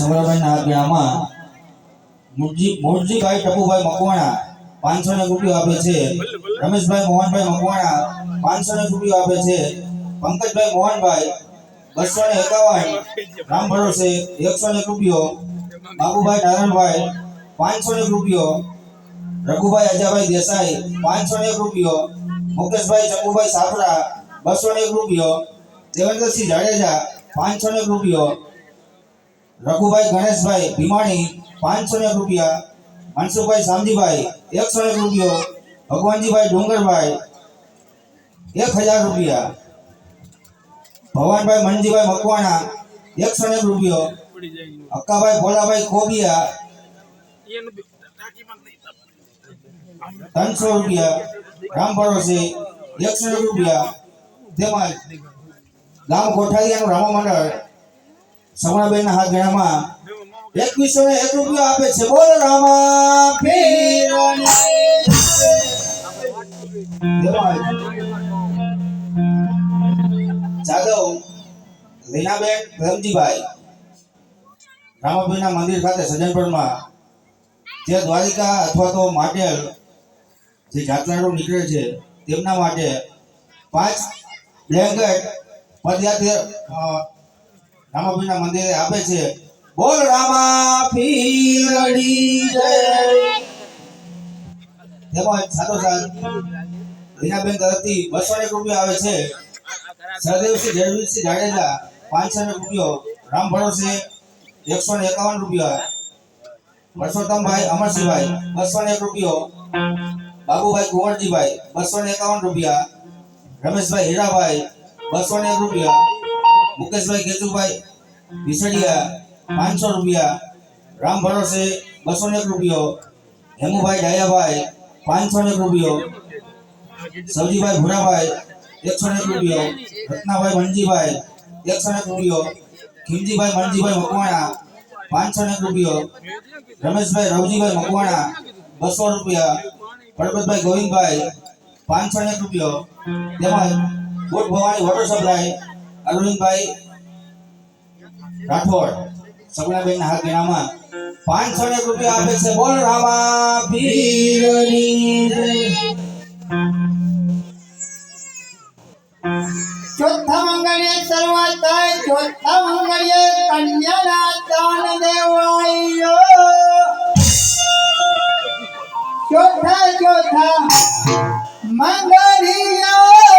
સમરાભાઈ ના ગામમાં મુરજી, મુરજીભાઈ ટપુભાઈ મકવાણા પાંચસો ને રૂપિયો આપે છે. રમેશભાઈ મોહનભાઈ મકવાણા પાંચસો ને રૂપિયો આપે છે. પંકજભાઈ મોહનભાઈ બસો ને એકાવન. રામ ભરોસે એકસો ને રૂપિયો. બાબુભાઈ નારાયણભાઈ પાંચસો ને રૂપિયો. રઘુભાઈ અજાભાઈ દેસાઈ પાંચસો ને રૂપિયો. મુકેશભાઈ ચકુભાઈ સાફરા બસો ને રૂપિયો. દેવેન્દ્રસિંહ જાડેજા પાંચસો ને રૂપિયો. રઘુભાઈ ગણેશભાઈ ભીમાણી પાંચસો ને રૂપિયા મનસુખભાઈ શામજીભાઈ એકસો ને રૂપિયો ભગવાનજીભાઈ ડુંગરભાઈ એક હજાર રૂપિયા ભવાનભાઈ મનજીભાઈ મકવાણા એકસો ને રૂપિયો અક્કાભાઈ ભોલાભાઈ કોબિયા ત્રણસો રૂપિયા રામ ભરોસે એકસો ને રૂપિયા તેમજ ગામ કોઠારીયાનું રામા મંડળ સમણાબેનના હા ગયામાં એકવીસો ને એક રૂપિયો આપે છે. બોલ રામા જાદવ લીનાબેન પ્રેમજીભાઈ રામાબેનના મંદિર ખાતે સજ્જનપુરમાં જે દ્વારિકા અથવા તો માટેલ જે જાત્રાળુ નીકળે છે, તેમના માટે પાંચ બ્લેન્કેટ પદયાત્રી રામાબીના મંદિરે આપે છે. બોલ રામા પીરડી જય તેમજ સાથોસાથ રીનાબેન તરફથી બસો એક રૂપિયા આવે છે. સહદેવસિંહ જયવીરસિંહ જાડેજા પાંચસો ને રૂપિયો. રામ ભરોસે એકસો ને એકાવન રૂપિયા. પરસોત્તમભાઈ અમરસિંહભાઈ બસો ને એક રૂપિયો. બાબુભાઈ કુંવરજીભાઈ બસો ને એકાવન રૂપિયા. રમેશભાઈ હીરાભાઈ બસો ને એક રૂપિયા. મુકેશભાઈ કેતુભાઈ વિસડિયા પાંચસો રૂપિયા, રામ ભરોસે બસો એક રૂપિયો, હેમુભાઈ ડાયાભાઈ, પાંચસો એક રૂપિયો, સવજીભાઈ ભુરાભાઈ, એકસો એક રૂપિયો, રત્નાભાઈ મનજીભાઈ, એકસો એક રૂપિયો, ખીમજીભાઈ મનજીભાઈ મકવાણા, પાંચસો એક રૂપિયો, રમેશભાઈ રવજીભાઈ મકવાણા, બસો રૂપિયા પરબતભાઈ ગોવિંદભાઈ, પાંચસો એક રૂપિયો, તેમજ ગુડ ભવાની વોટર સપ્લાય અરવિંદભાઈ રાઠોડ સગુણાબેન હાથ ગણામાં પાંચસો ને એક રૂપિયા આપે છે બોલ રામા પીરની જય. ચોથા મંગળે શરૂઆત થાય ચોથા મંગળે કન્યાના દાન દેવાયો ચોથા ચોથા મંગળિયા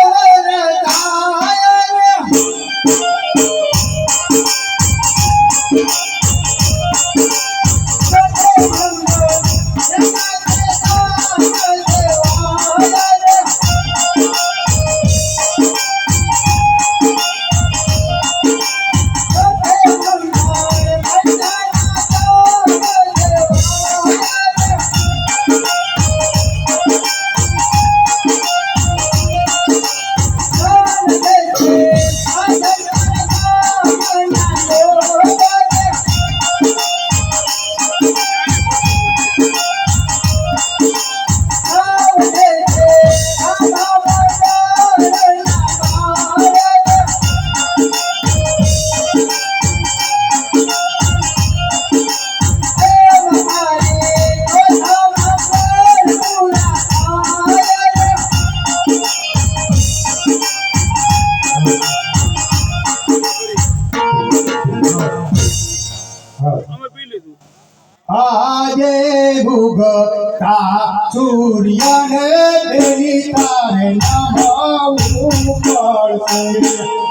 આજે ભૂગતા સૂર્યને તેની તારે નામ પડશે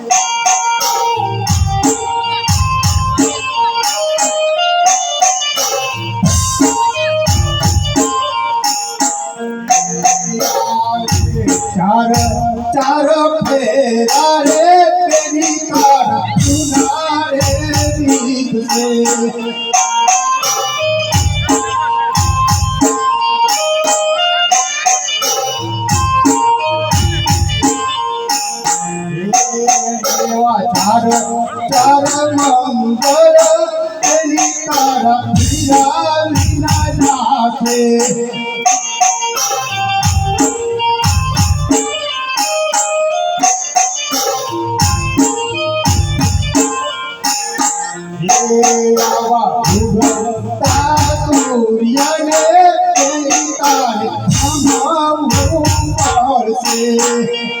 Thank you.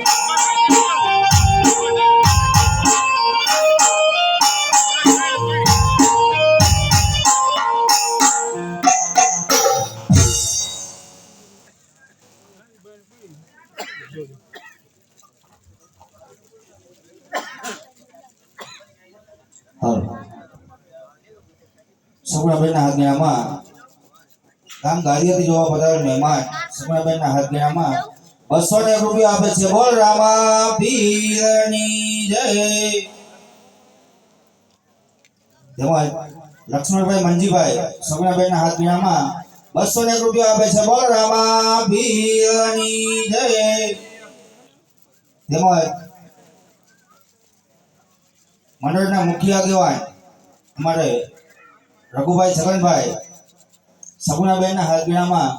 સગુણાબેનના હાથગેણામાં ગામ ગારિયાથી જોવા પધારેલ મહેમાન સગુણાબેનના હાથગેણામાં બસો ને રૂપિયા આપે છે. બોલ રામા પીરની જય. તેમજ લક્ષ્મણભાઈ મંજીભાઈ સગુણાબેનના હાથગેણામાં બસો ને રૂપિયા આપે છે. બોલ રામા પીરની જય. તેમજ મંડળના મુખ્ય આગેવાન અમારે રઘુભાઈ છગનભાઈ સગુણાબેનના હાજરીમાં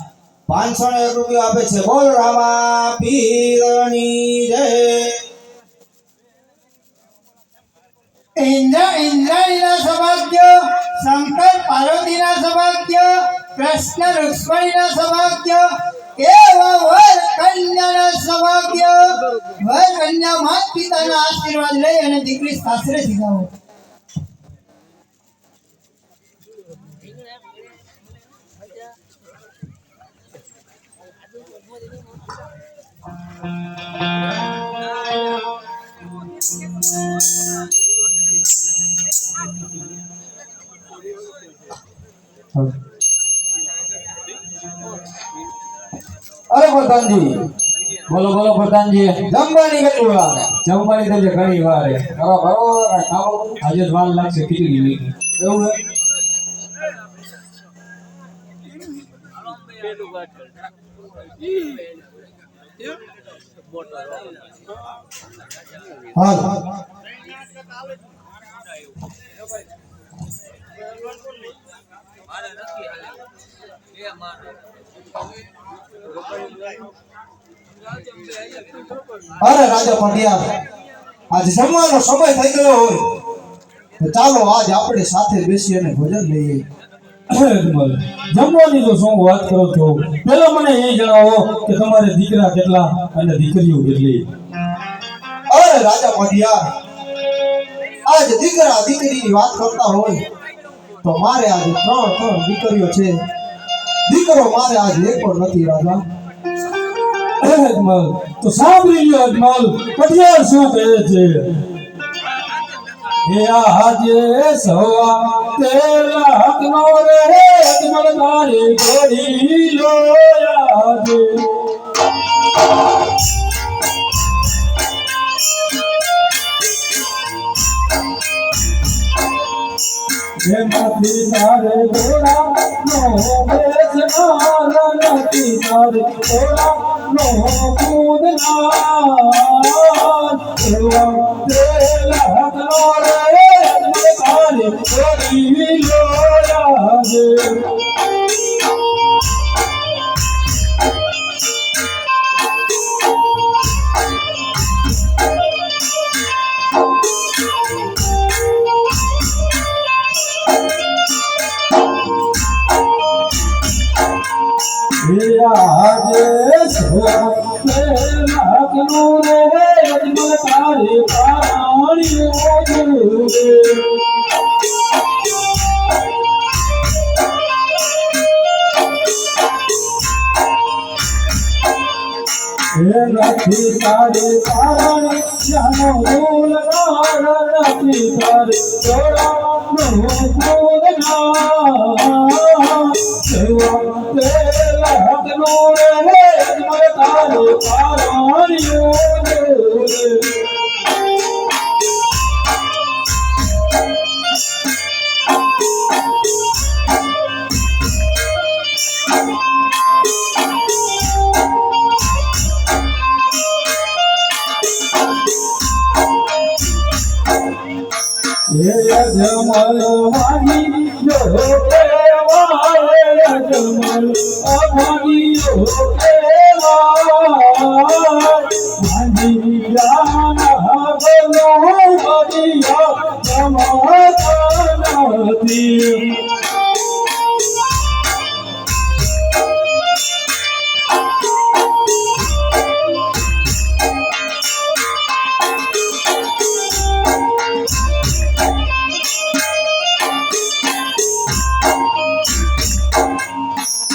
પાંચસો ને એક રૂપિયો આપે છે. બોલ રામા પીરની જય. ઇન્દ્ર, ઇન્દ્રાણીના સભાગ્ય, શંકર પાર્વતીના સભાગ્ય, કૃષ્ણ રુક્ષ્મણીના સભાગ્ય, એવા વર કન્યાના સભાગ્ય. વર કન્યા માત પિતાના આશીર્વાદ લઈ અને દીકરી સાસરે સીધાવો અરે પ્રધાનજી બોલો બોલો પ્રધાનજી. જમવાની કેટલું વાર જમવાની તો ઘણી વાર આજે વાર લાગશે કેટલી મીઠી એવું હે? હાલ અરે રાજા પંડ્યા, આજે જમવાનો સમય થઈ ગયો હોય. ચાલો, આજ આપણે સાથે બેસી અને ભોજન લઈએ. જમવાની જો શું વાત કરો છો? પેલા મને એ જણાવો કે તમારે દીકરા કેટલા અને દીકરીઓ કેટલી? અરે રાજા પઢિયા આજ દીકરા દીકરીની વાત કરતા હોય તો મારે આજે ત્રણ ત્રણ દીકરીઓ છે. દીકરો મારે આજ એક પણ નથી રાજા. અજમલ તો સાંભળી લો અજમલ પટિયાર શું કહે છે? હે આજે સવા તેલા હકનો રે અજમલ તારે ઘડી લો આજે એમાંથી તારે ઘોડા, નો બેસનાર નથી તારે ઘોડા, નો કૂદનાર એવા તેલા હકનો રે નથી તારે કારણ જાનો ભૂલ ના નથી તારે જોડાનો ભૂલ ના સેવા તેલા હકનો રે અજમલ તારે પાણીઓ રે વાણી જો કેવાય અજમલ અભાની જો કેવાય વાંધિયાના ગલો બડિયા જમાતા નથી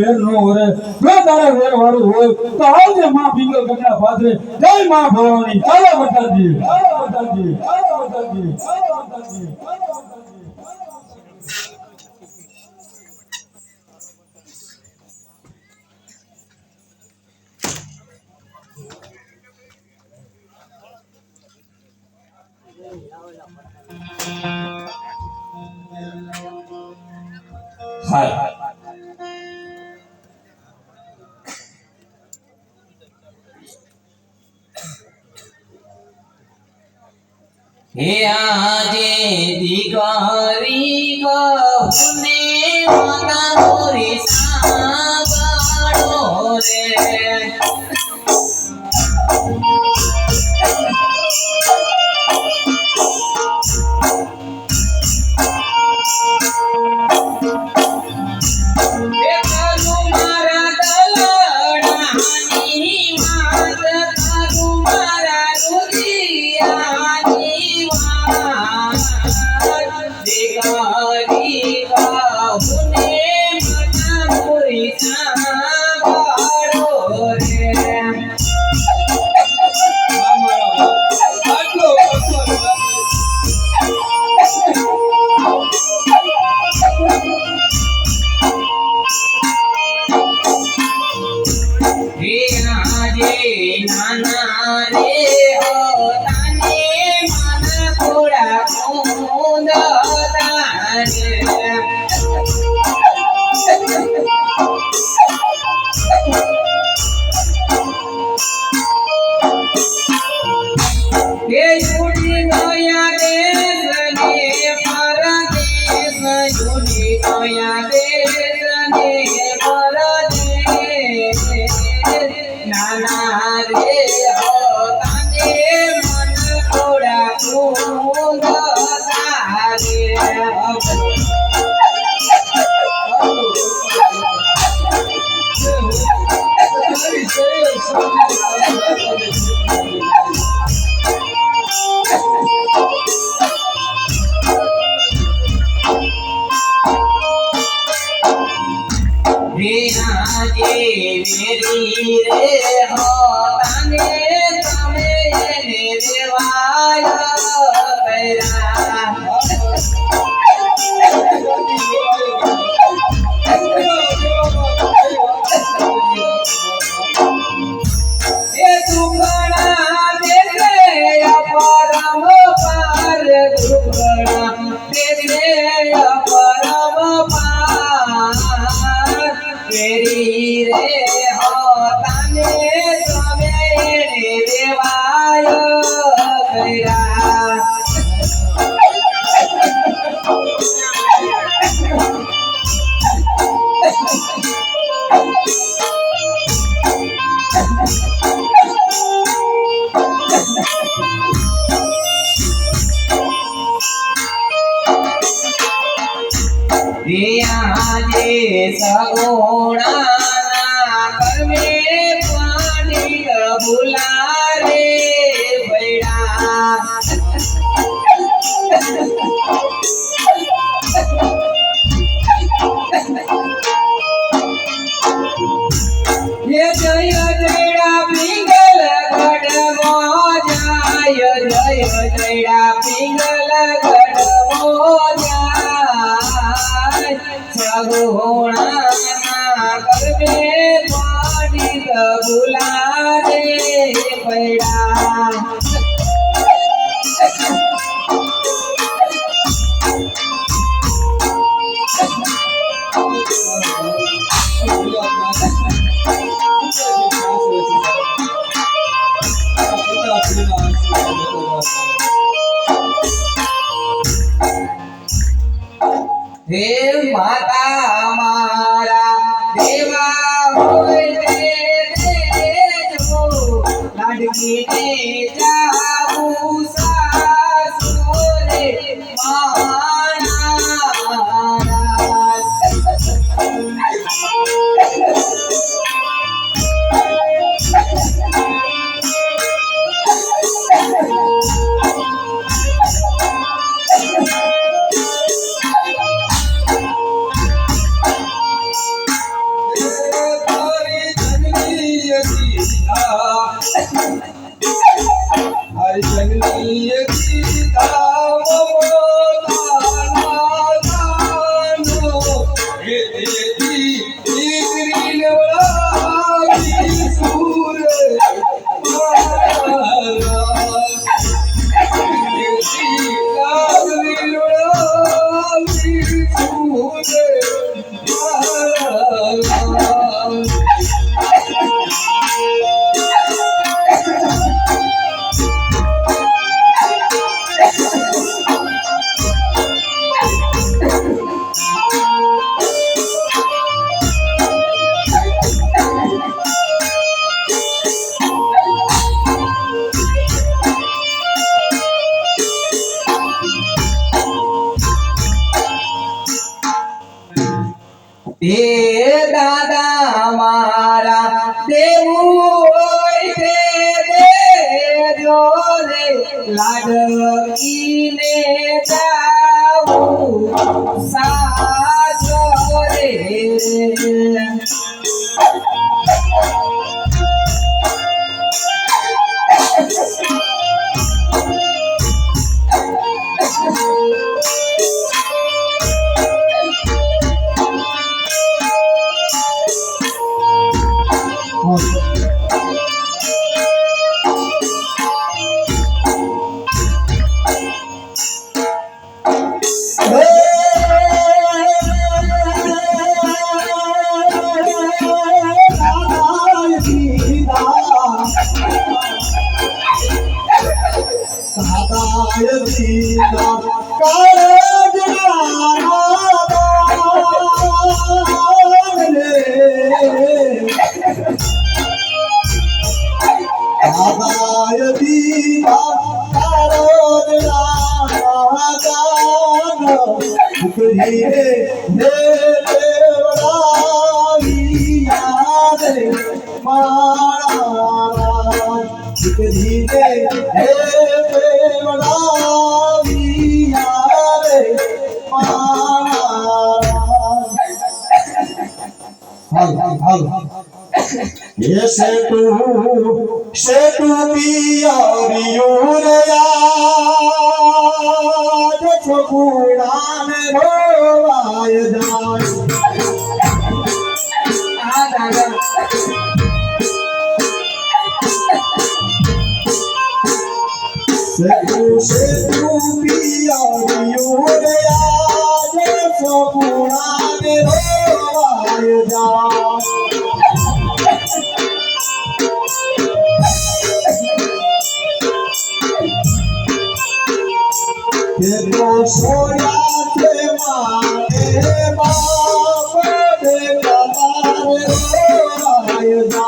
વેર ન હોરે જો તારા વેર વાળું હોય તો આવજે માં ભીંગલ ગંગા પાદરે જય માં ભવાની. ચાલો બતાજી ચાલો બતાજી ચાલો બતાજી ચાલો બતાજી ચાલો હે આજે દીકરી કહુને માતા મોરી સાંભળો રે. રે ગુલારે પડ્યા હે માતા લાડકીને જાવું हल हल ये से तू से तू पियारियों ने याद फकूड़ा में रोवाय दास आ दादा से तू से तू আয়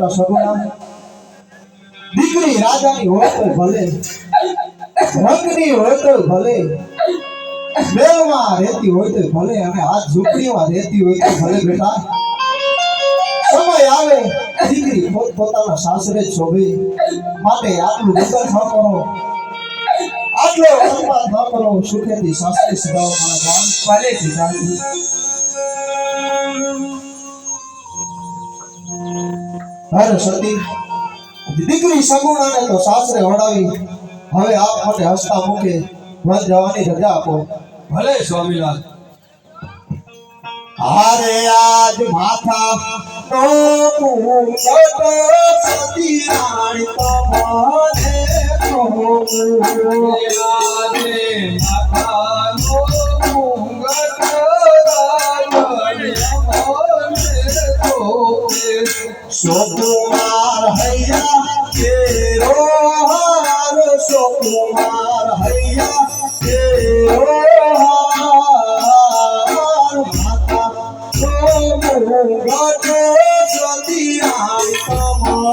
બેટા સગુણા. દીકરી રાજાની હોય તો ભલે, રંગની હોય તો ભલે મેળમાં રહેતી હોય તો ભલે અને આ ઝૂંપડીમાં રહેતી હોય તો ભલે બેટા. સમય આવે, દીકરી પોત પોતાના સાસરે શોભે. માટે આટલું ઉદર ન કરો. આટલો અપમાન ન કરો. સુખેથી સાસરે સદાઓ મારા ગામ ભલે પિતાજી અરે સતી દીકરી સગુણાને તો સાસરે વડાવી હવે આપ માટે હસતા મૂકે વન જવાની રજા આપો. ભલે સ્વામીલાલ હારે આજ માથા તો પૂંગતો સતી રાણી તમને આજે માથાનો ઘૂંઘટ શોભે. સોકુમાર હૈયા કેરો હાર સોકુમાર હૈયા કેરો હાર માતા સોમુગટ સતી રાણી તમને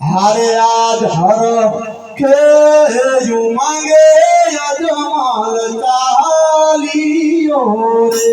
હારે આજ હર કે માંગે યજમાન ચાલિયો રે.